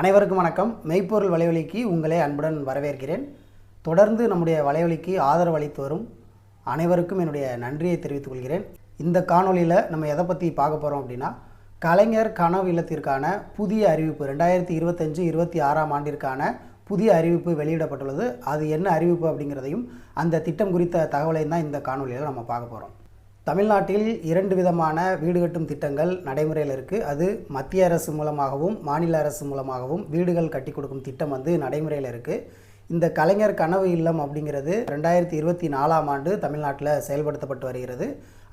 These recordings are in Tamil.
அனைவருக்கும் வணக்கம். மெய்ப்பொருள் வலைவலிக்கு உங்களை அன்புடன் வரவேற்கிறேன். தொடர்ந்து நம்முடைய வலைவலிக்கு ஆதரவு அளித்து வரும் அனைவருக்கும் என்னுடைய நன்றியை தெரிவித்துக் கொள்கிறேன். இந்த காணொலியில் நம்ம எதை பற்றி பார்க்க போகிறோம் அப்படின்னா கலைஞர் கனவு இல்லத்திற்கான புதிய அறிவிப்பு ரெண்டாயிரத்தி இருபத்தஞ்சு இருபத்தி ஆறாம் ஆண்டிற்கான புதிய அறிவிப்பு வெளியிடப்பட்டுள்ளது. அது என்ன அறிவிப்பு அப்படிங்கிறதையும் அந்த திட்டம் குறித்த தகவலையும் தான் இந்த காணொலியில் நம்ம பார்க்க போகிறோம் தமிழ்நாட்டில் இரண்டு விதமான வீடு கட்டும் திட்டங்கள் நடைமுறையில் இருக்குது அது மத்திய அரசு மூலமாகவும் மாநில அரசு மூலமாகவும் வீடுகள் கட்டி கொடுக்கும் திட்டம் வந்து நடைமுறையில் இருக்குது இந்த கலைஞர் கனவு இல்லம் அப்படிங்கிறது ரெண்டாயிரத்தி இருபத்தி நாலாம் ஆண்டு தமிழ்நாட்டில் செயல்படுத்தப்பட்டு வருகிறது.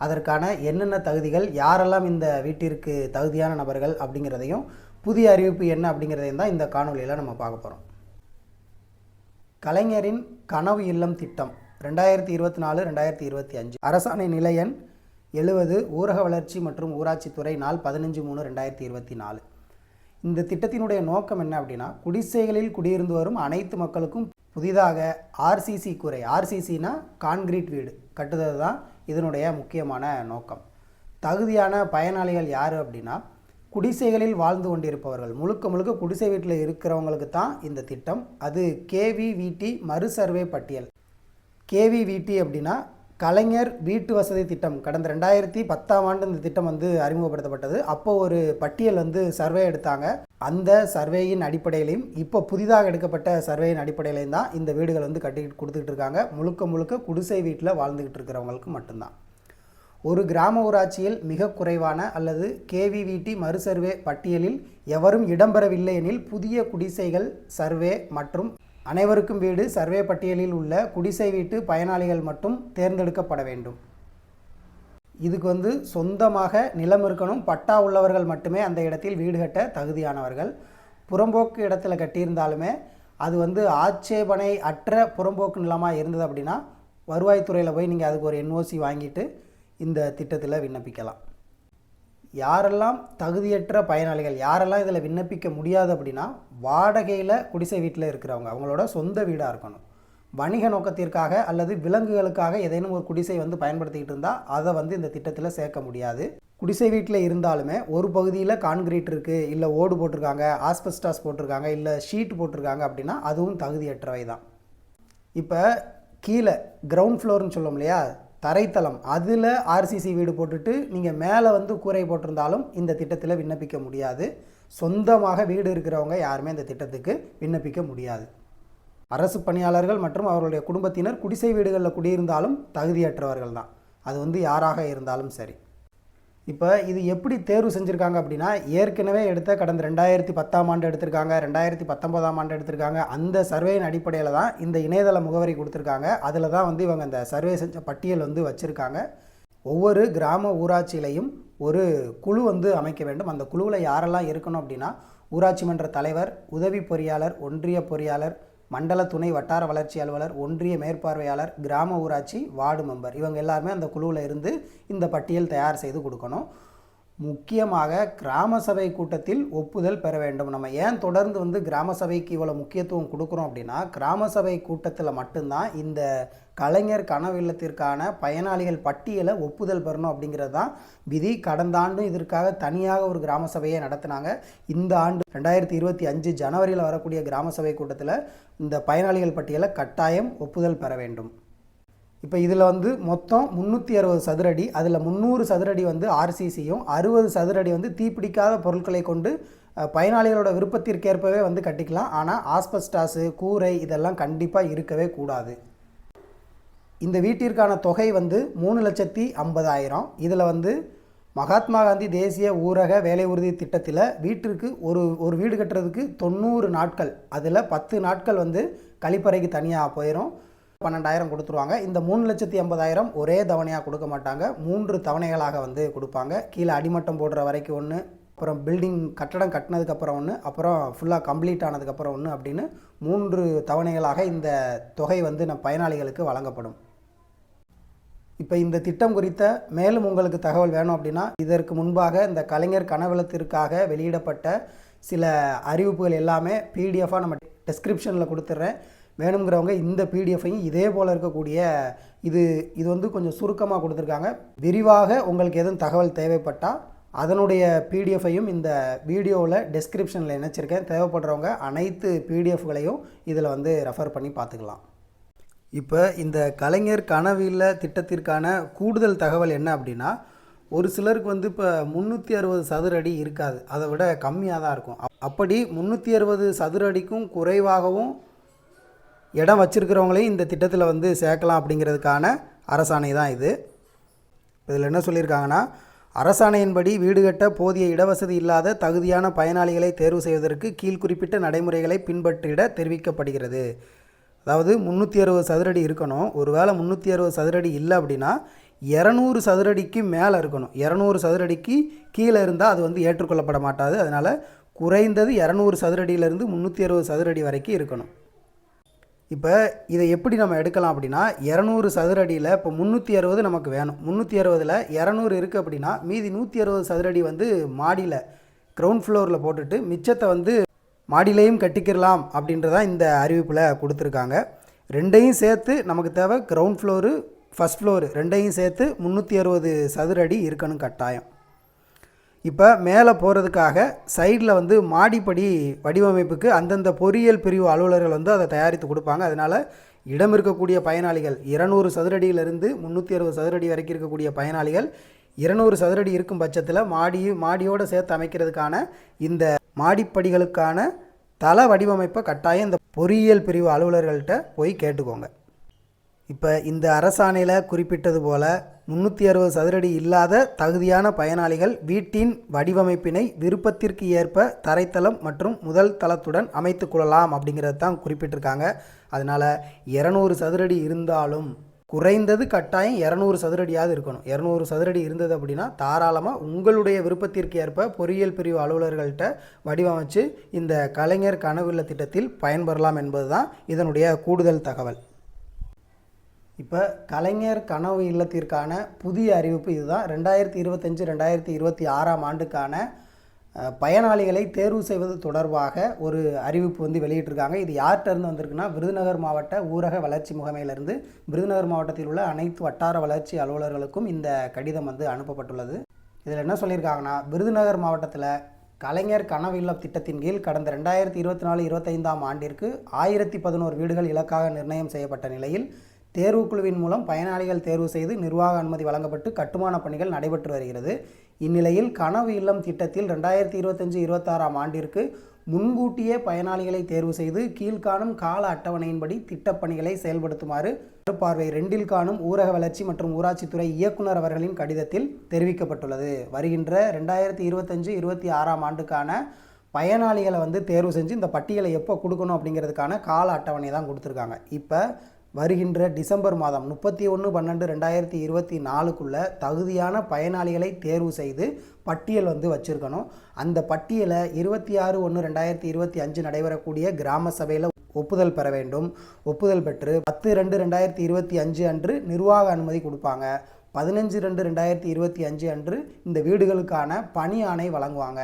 அதற்கான என்னென்ன தகுதிகள் யாரெல்லாம் இந்த வீட்டிற்கு தகுதியான நபர்கள் அப்படிங்கிறதையும் புதிய அறிவிப்பு என்ன அப்படிங்கிறதையும் தான் இந்த காணொலியில் நம்ம பார்க்க போகிறோம் கலைஞரின் கனவு இல்லம் திட்டம். ரெண்டாயிரத்தி இருபத்தி நாலு ரெண்டாயிரத்தி இருபத்தி அஞ்சு. அரசாணை நிலையன் எழுபது ஊரக வளர்ச்சி மற்றும் ஊராட்சித்துறை நாள் பதினஞ்சு மூணு ரெண்டாயிரத்தி இருபத்தி நாலு. இந்த திட்டத்தினுடைய நோக்கம் என்ன அப்படின்னா குடிசைகளில் குடியிருந்து வரும் அனைத்து மக்களுக்கும் புதிதாக ஆர்சிசி குறை ஆர்சிசினா கான்கிரீட் வீடு கட்டுறது தான் இதனுடைய முக்கியமான நோக்கம். தகுதியான பயனாளிகள் யார் அப்படின்னா குடிசைகளில் வாழ்ந்து கொண்டிருப்பவர்கள். முழுக்க முழுக்க குடிசை வீட்டில் இருக்கிறவங்களுக்கு தான் இந்த திட்டம். அது கேவிவிடி மறுசர்வே பட்டியல். கேவிவிடி அப்படின்னா கலைஞர் வீட்டு வசதி திட்டம். கடந்த ரெண்டாயிரத்தி பத்தாம் ஆண்டு இந்த திட்டம் வந்து அறிமுகப்படுத்தப்பட்டது. அப்போ ஒரு பட்டியல் வந்து சர்வே எடுத்தாங்க. அந்த சர்வேயின் அடிப்படையிலையும் இப்போ புதிதாக எடுக்கப்பட்ட சர்வேயின் அடிப்படையிலையும் தான் இந்த வீடுகள் வந்து கட்டி கொடுத்துக்கிட்டு இருக்காங்க. முழுக்க முழுக்க குடிசை வீட்டில் வாழ்ந்துக்கிட்டு இருக்கிறவங்களுக்கு மட்டும்தான். ஒரு கிராம ஊராட்சியில் மிக குறைவான அல்லது கேவிவிடி மறுசர்வே பட்டியலில் எவரும் இடம்பெறவில்லை எனில் புதிய குடிசைகள் சர்வே மற்றும் அனைவருக்கும் வீடு சர்வே பட்டியலில் உள்ள குடிசை வீட்டு பயனாளிகள் மட்டும் தேர்ந்தெடுக்கப்பட வேண்டும். இதுக்கு வந்து சொந்தமாக நிலம் இருக்கணும் பட்டா உள்ளவர்கள் மட்டுமே அந்த இடத்தில் வீடு கட்ட தகுதியானவர்கள். புறம்போக்கு இடத்துல கட்டியிருந்தாலுமே அது வந்து ஆட்சேபனை அற்ற புறம்போக்கு நிலமாக இருந்தது அப்படின்னா வருவாய்த்துறையில் போய் நீங்கள் அதுக்கு ஒரு என்ஓசி வாங்கிட்டு இந்த திட்டத்தில் விண்ணப்பிக்கலாம். யாரெல்லாம் தகுதியற்ற பயனாளிகள் யாரெல்லாம் இதில் விண்ணப்பிக்க முடியாது அப்படின்னா வாடகையில் குடிசை வீட்டில் இருக்கிறவங்க அவங்களோட சொந்த வீடாக இருக்கணும். வணிக நோக்கத்திற்காக அல்லது விலங்குகளுக்காக ஏதேனும் ஒரு குடிசை வந்து பயன்படுத்திக்கிட்டு இருந்தால் அதை வந்து இந்த திட்டத்தில் சேர்க்க முடியாது. குடிசை வீட்டில் இருந்தாலுமே ஒரு பகுதியில் கான்கிரீட் இருக்குது இல்லை ஓடு போட்டிருக்காங்க ஆஸ்பெஸ்டாஸ் போட்டிருக்காங்க இல்லை ஷீட் போட்டிருக்காங்க அப்படின்னா அதுவும் தகுதியற்றவை தான். இப்போ கீழே கிரவுண்ட் ஃப்ளோர்னு சொல்லும் இல்லையா? தரைத்தளம். அதில் ஆர்சிசி வீடு போட்டுட்டு நீங்கள் மேலே வந்து கூரை போட்டிருந்தாலும் இந்த திட்டத்தில் விண்ணப்பிக்க முடியாது. சொந்தமாக வீடு இருக்கிறவங்க யாருமே இந்த திட்டத்துக்கு விண்ணப்பிக்க முடியாது. அரசு பணியாளர்கள் மற்றும் அவர்களுடைய குடும்பத்தினர் குடிசை வீடுகளில் குடியிருந்தாலும் தகுதியற்றவர்கள் தான் அது வந்து யாராக இருந்தாலும் சரி. இப்போ இது எப்படி தேர்வு செஞ்சுருக்காங்க அப்படின்னா ஏற்கனவே எடுத்த கடந்த ரெண்டாயிரத்தி பத்தாம் ஆண்டு எடுத்திருக்காங்க ரெண்டாயிரத்தி பத்தொம்போதாம் ஆண்டு எடுத்திருக்காங்க. அந்த சர்வேயின் அடிப்படையில் தான் இந்த இணையதள முகவரி கொடுத்துருக்காங்க. அதில் தான் வந்து இவங்க அந்த சர்வே செஞ்ச பட்டியல் வந்து வச்சுருக்காங்க. ஒவ்வொரு கிராம ஊராட்சியிலையும் ஒரு குழு வந்து அமைக்க வேண்டும். அந்த குழுவில் யாரெல்லாம் இருக்கணும் அப்படின்னா ஊராட்சி மன்ற தலைவர் உதவி பொறியாளர் ஒன்றிய பொறியாளர் மண்டல துணை வட்டார வளர்ச்சி அலுவலர் ஒன்றிய மேற்பார்வையாளர் கிராம ஊராட்சி வார்டு மெம்பர். இவங்க எல்லாருமே அந்த குழுவில் இருந்து இந்த பட்டியல் தயார் செய்து கொடுக்கணும். முக்கியமாக கிராம சபை கூட்டத்தில் ஒப்புதல் பெற வேண்டும். நம்ம ஏன் தொடர்ந்து வந்து கிராம சபைக்கு இவ்வளோ முக்கியத்துவம் கொடுக்குறோம் அப்படின்னா கிராம சபை கூட்டத்தில் மட்டும்தான் இந்த கலைஞர் கனவு இல்லத்திற்கான பயனாளிகள் பட்டியலை ஒப்புதல் பெறணும் அப்படிங்கிறது தான் விதி. கடந்த ஆண்டும் இதற்காக தனியாக ஒரு கிராம சபையை நடத்தினாங்க. இந்த ஆண்டு ரெண்டாயிரத்தி இருபத்தி அஞ்சு ஜனவரியில் வரக்கூடிய கிராம சபை கூட்டத்தில் இந்த பயனாளிகள் பட்டியலை கட்டாயம் ஒப்புதல் பெற வேண்டும். இப்போ இதில் வந்து மொத்தம் முந்நூற்றி அறுபது சதுரடி அதில் முந்நூறு சதுரடி வந்து ஆர்சிசியும் அறுபது சதுரடி வந்து தீப்பிடிக்காத பொருட்களை கொண்டு பயனாளிகளோட விருப்பத்திற்கேற்பவே வந்து கட்டிக்கலாம். ஆனால் ஆஸ்பஸ்டாஸு கூரை இதெல்லாம் கண்டிப்பாக இருக்கவே கூடாது. இந்த வீட்டிற்கான தொகை வந்து மூணு லட்சத்தி ஐம்பதாயிரம். இதில் வந்து மகாத்மா காந்தி தேசிய ஊரக வேலை உறுதி திட்டத்தில் வீட்டிற்கு ஒரு ஒரு வீடு கட்டுறதுக்கு தொண்ணூறு நாட்கள். அதில் பத்து நாட்கள் வந்து கழிப்பறைக்கு தனியாக போயிடும் பன்னெண்டாயிரம் கொடுத்துருவாங்க. இந்த மூணு லட்சத்தி ஐம்பதாயிரம் ஒரே தவணையாக கொடுக்க மாட்டாங்க. மூன்று தவணைகளாக வந்து கொடுப்பாங்க. கீழே அடிமட்டம் போடுற வரைக்கும் ஒன்று அப்புறம் பில்டிங் கட்டடம் கட்டினதுக்கப்புறம் ஒன்று அப்புறம் ஃபுல்லாக கம்ப்ளீட் ஆனதுக்கப்புறம் ஒன்று அப்படின்னு மூன்று தவணைகளாக இந்த தொகை வந்து நம் பயனாளிகளுக்கு வழங்கப்படும். இப்போ இந்த திட்டம் குறித்த மேலும் உங்களுக்கு தகவல் வேணும் அப்படின்னா இதற்கு முன்பாக இந்த கலைஞர் கனவளத்திற்காக வெளியிடப்பட்ட சில அறிவிப்புகள் எல்லாமே பிடிஎஃபாக நம்ம டெஸ்கிரிப்ஷனில் கொடுத்துட்றேன் வேணுங்கிறவங்க இந்த பிடிஎஃபையும் இதே போல் இருக்கக்கூடிய இது இது வந்து கொஞ்சம் சுருக்கமாக கொடுத்துருக்காங்க. விரிவாக உங்களுக்கு எதுவும் தகவல் தேவைப்பட்டால் அதனுடைய பிடிஎஃபையும் இந்த வீடியோவில் டெஸ்கிரிப்ஷனில் இணைச்சிருக்கேன். தேவைப்படுறவங்க அனைத்து பிடிஎஃப்களையும் இதில் வந்து ரெஃபர் பண்ணி பார்த்துக்கலாம். இப்போ இந்த கலைஞர் கனவில்ல திட்டத்திற்கான கூடுதல் தகவல் என்ன அப்படின்னா ஒரு சிலருக்கு வந்து இப்போ முந்நூற்றி அறுபது சதுர அடி இருக்காது. அதை விட கம்மியாக தான் இருக்கும் அப்படி முந்நூற்றி அறுபது சதுர அடிக்கும் குறைவாகவும் இடம் வச்சுருக்கிறவங்களையும் இந்த திட்டத்தில் வந்து சேர்க்கலாம் அப்படிங்கிறதுக்கான அரசாணை தான் இது. இதில் என்ன சொல்லியிருக்காங்கன்னா அரசாணையின்படி வீடு கட்ட போதிய இடவசதி இல்லாத தகுதியான பயனாளிகளை தேர்வு செய்வதற்கு கீழ் குறிப்பிட்ட நடைமுறைகளை பின்பற்றிட தெரிவிக்கப்படுகிறது. அதாவது முந்நூற்றி அறுபது சதுரடி இருக்கணும். ஒருவேளை முந்நூற்றி அறுபது சதுரடி இல்லை அப்படின்னா இரநூறு சதுரடிக்கு மேலே இருக்கணும். இரநூறு சதுரடிக்கு கீழே இருந்தால் அது வந்து ஏற்றுக்கொள்ளப்பட மாட்டாது. அதனால் குறைந்தது இரநூறு சதுரடியிலேருந்து முந்நூற்றி அறுபது சதுரடி வரைக்கும் இருக்கணும். இப்போ இதை எப்படி நம்ம எடுக்கலாம் அப்படின்னா இரநூறு சதுரடியில் இப்போ முந்நூற்றி அறுபது நமக்கு வேணும். முந்நூற்றி அறுபதில் இரநூறு இருக்குது அப்படின்னா மீதி நூற்றி அறுபது சதுரடி வந்து மாடியில் க்ரௌண்ட் ஃப்ளோரில் போட்டுட்டு மிச்சத்தை வந்து மாடியிலையும் கட்டிக்கிடலாம் அப்படின்றதான் இந்த அறிவிப்பில் கொடுத்துருக்காங்க. ரெண்டையும் சேர்த்து நமக்கு தேவை கிரவுண்ட் ஃப்ளோரு ஃபஸ்ட் ஃப்ளோரு ரெண்டையும் சேர்த்து முந்நூற்றி அறுபது சதுரடி இருக்கணும் கட்டாயம். இப்போ மேலே போகிறதுக்காக சைடில் வந்து மாடிப்படி வடிவமைப்புக்கு அந்தந்த பொறியியல் பிரிவு அலுவலர்கள் வந்து அதை தயாரித்து கொடுப்பாங்க. அதனால் இடம் இருக்கக்கூடிய பயனாளிகள் இருநூறு சதுரடியிலிருந்து முந்நூற்றி அறுபது சதுரடி வரைக்கும் இருக்கக்கூடிய பயனாளிகள் இருநூறு சதுரடி இருக்கும் பட்சத்தில் மாடி மாடியோடு சேர்த்து அமைக்கிறதுக்கான இந்த மாடிப்படிகளுக்கான தள வடிவமைப்பை கட்டாயம் இந்த பொறியியல் பிரிவு அலுவலர்கள்ட்ட போய் கேட்டுக்கோங்க. இப்போ இந்த அரசாணையில் குறிப்பிட்டது போல் முந்நூற்றி அறுபது சதுரடி இல்லாத தகுதியான பயனாளிகள் வீட்டின் வடிவமைப்பினை விருப்பத்திற்கு ஏற்ப தரைத்தளம் மற்றும் முதல் தளத்துடன் அமைத்து கொள்ளலாம் அப்படிங்கிறது தான் குறிப்பிட்டிருக்காங்க. அதனால் இரநூறு சதுரடி இருந்தாலும் குறைந்தது கட்டாயம் இரநூறு சதுரடியாவது இருக்கணும். இரநூறு சதுரடி இருந்தது அப்படின்னா தாராளமாக உங்களுடைய விருப்பத்திற்கு ஏற்ப பொறியியல் பிரிவு அலுவலர்கள்ட்ட வடிவமைச்சு இந்த கலைஞர் கனவுள்ள திட்டத்தில் பயன்பெறலாம் என்பது தான் இதனுடைய கூடுதல் தகவல். இப்போ கலைஞர் கனவு இல்லத்திற்கான புதிய அறிவிப்பு இதுதான். ரெண்டாயிரத்தி இருபத்தஞ்சு ரெண்டாயிரத்தி இருபத்தி ஆறாம் ஆண்டுக்கான பயனாளிகளை தேர்வு செய்வது தொடர்பாக ஒரு அறிவிப்பு வந்து வெளியிட்டிருக்காங்க. இது யார்கிட்டருந்து வந்திருக்குன்னா விருதுநகர் மாவட்ட ஊரக வளர்ச்சி முகமையிலிருந்து விருதுநகர் மாவட்டத்தில் உள்ள அனைத்து வட்டார வளர்ச்சி அலுவலர்களுக்கும் இந்த கடிதம் வந்து அனுப்பப்பட்டுள்ளது. இதில் என்ன சொல்லியிருக்காங்கன்னா விருதுநகர் மாவட்டத்தில் கலைஞர் கனவு இல்லம் திட்டத்தின் கீழ் கடந்த ரெண்டாயிரத்தி இருபத்தி நாலு இருபத்தைந்தாம் ஆண்டிற்கு ஆயிரத்தி பதினோரு வீடுகள் இலக்காக நிர்ணயம் செய்யப்பட்ட நிலையில் தேர்வுக்குழுவின் மூலம் பயனாளிகள் தேர்வு செய்து நிர்வாக அனுமதி வழங்கப்பட்டு கட்டுமான பணிகள் நடைபெற்று வருகிறது. இந்நிலையில் கனவு இல்லம் திட்டத்தில் ரெண்டாயிரத்தி இருபத்தஞ்சு இருபத்தாறாம் ஆண்டிற்கு முன்கூட்டியே பயனாளிகளை தேர்வு செய்து கீழ்காணும் கால அட்டவணையின்படி திட்டப்பணிகளை செயல்படுத்துமாறு பார்வை ரெண்டில் காணும் ஊரக வளர்ச்சி மற்றும் ஊராட்சித்துறை இயக்குனர் அவர்களின் கடிதத்தில் தெரிவிக்கப்பட்டுள்ளது. வருகின்ற ரெண்டாயிரத்தி இருபத்தஞ்சு இருபத்தி ஆறாம் ஆண்டுக்கான பயனாளிகளை வந்து தேர்வு செஞ்சு இந்த பட்டியலை எப்போ கொடுக்கணும் அப்படிங்கிறதுக்கான கால அட்டவணை தான் கொடுத்துருக்காங்க. இப்போ வருகின்ற டிசம்பர் மாதம் முப்பத்தி ஒன்று பன்னெண்டு ரெண்டாயிரத்தி இருபத்தி நாலுக்குள்ளே தகுதியான பயனாளிகளை தேர்வு செய்து பட்டியல் வந்து வச்சுருக்கணும். அந்த பட்டியலை இருபத்தி ஆறு ஒன்று ரெண்டாயிரத்தி இருபத்தி அஞ்சு நடைபெறக்கூடிய கிராம சபையில் ஒப்புதல் பெற வேண்டும். ஒப்புதல் பெற்று பத்து ரெண்டு ரெண்டாயிரத்தி இருபத்தி அஞ்சு அன்று நிர்வாக அனுமதி கொடுப்பாங்க. பதினஞ்சு ரெண்டு ரெண்டாயிரத்தி இருபத்தி அஞ்சு அன்று இந்த வீடுகளுக்கான பணி ஆணை வழங்குவாங்க.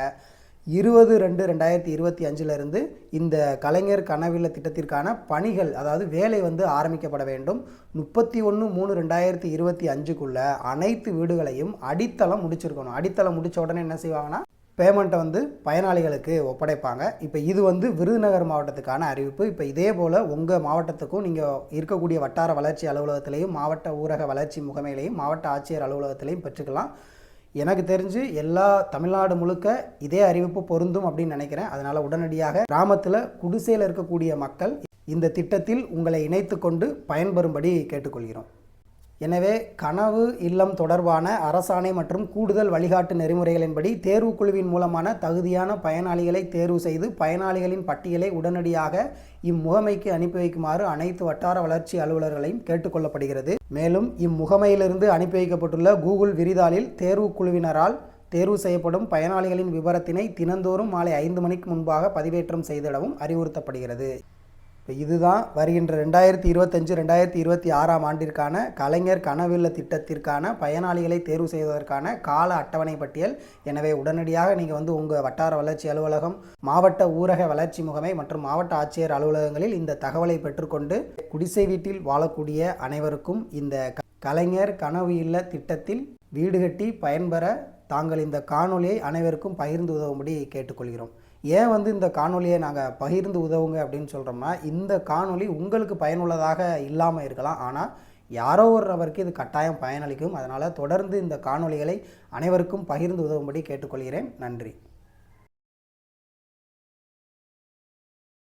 இருபது ரெண்டு ரெண்டாயிரத்தி இருபத்தி அஞ்சிலிருந்து இந்த கலைஞர் கனவில திட்டத்திற்கான பணிகள் அதாவது வேலை வந்து ஆரம்பிக்கப்பட வேண்டும். முப்பத்தி ஒன்று மூணு ரெண்டாயிரத்தி இருபத்தி அஞ்சுக்குள்ளே அனைத்து வீடுகளையும் அடித்தளம் முடிச்சிருக்கணும். அடித்தளம் முடித்த உடனே என்ன செய்வாங்கன்னா பேமெண்ட்டை வந்து பயனாளிகளுக்கு ஒப்படைப்பாங்க. இப்போ இது வந்து விருதுநகர் மாவட்டத்துக்கான அறிவிப்பு. இப்போ இதே போல் உங்கள் மாவட்டத்துக்கும் நீங்கள் இருக்கக்கூடிய வட்டார வளர்ச்சி அலுவலகத்திலையும் மாவட்ட ஊரக வளர்ச்சி முகமையிலையும் மாவட்ட ஆட்சியர் அலுவலகத்திலையும் பெற்றுக்கலாம். எனக்கு தெரிஞ்சு எல்லா தமிழ்நாடு முழுக்க இதே அறிவிப்பு பொருந்தும் அப்படின்னு நினைக்கிறேன். அதனால் உடனடியாக கிராமத்தில் குடிசையில் இருக்கக்கூடிய மக்கள் இந்த திட்டத்தில் உங்களை இணைத்து கொண்டு பயன்பெறும்படி கேட்டுக்கொள்கிறோம். எனவே கனவு இல்லம் தொடர்பான அரசாணை மற்றும் கூடுதல் வழிகாட்டு நெறிமுறைகளின்படி தேர்வுக்குழுவின் மூலமான தகுதியான பயனாளிகளை தேர்வு செய்து பயனாளிகளின் பட்டியலை உடனடியாக இம்முகமைக்கு அனுப்பி வைக்குமாறு அனைத்து வட்டார வளர்ச்சி அலுவலர்களையும் கேட்டுக்கொள்ளப்படுகிறது மேலும் இம்முகமையிலிருந்து அனுப்பி வைக்கப்பட்டுள்ள கூகுள் விரிதாளில் தேர்வுக்குழுவினரால் தேர்வு செய்யப்படும் பயனாளிகளின் விவரத்தினை தினந்தோறும் மாலை ஐந்து மணிக்கு முன்பாக பதிவேற்றம் செய்திடவும் அறிவுறுத்தப்படுகிறது. இப்போ இதுதான் வருகின்ற ரெண்டாயிரத்தி இருபத்தஞ்சு ரெண்டாயிரத்தி இருபத்தி ஆறாம் ஆண்டிற்கான கலைஞர் கனவில்ல திட்டத்திற்கான பயனாளிகளை தேர்வு செய்வதற்கான கால அட்டவணை பட்டியல். எனவே உடனடியாக நீங்கள் வந்து உங்கள் வட்டார வளர்ச்சி அலுவலகம் மாவட்ட ஊரக வளர்ச்சி முகமை மற்றும் மாவட்ட ஆட்சியர் அலுவலகங்களில் இந்த தகவலை பெற்றுக்கொண்டு குடிசை வீட்டில் வாழக்கூடிய அனைவருக்கும் இந்த கலைஞர் கனவு இல்ல திட்டத்தில் வீடு கட்டி பயன்பெற தாங்கள் இந்த காணொலியை அனைவருக்கும் பகிர்ந்து உதவும்படி கேட்டுக்கொள்கிறோம். ஏன் வந்து இந்த காணொலியை நாங்கள் பகிர்ந்து உதவுங்க அப்படின்னு சொல்கிறோம்னா இந்த காணொலி உங்களுக்கு பயனுள்ளதாக இல்லாமல் இருக்கலாம். ஆனால் யாரோ ஒருவருக்கு இது கட்டாயம் பயனளிக்கும். அதனால் தொடர்ந்து இந்த காணொளிகளை அனைவருக்கும் பகிர்ந்து உதவும்படி கேட்டுக்கொள்கிறேன். நன்றி.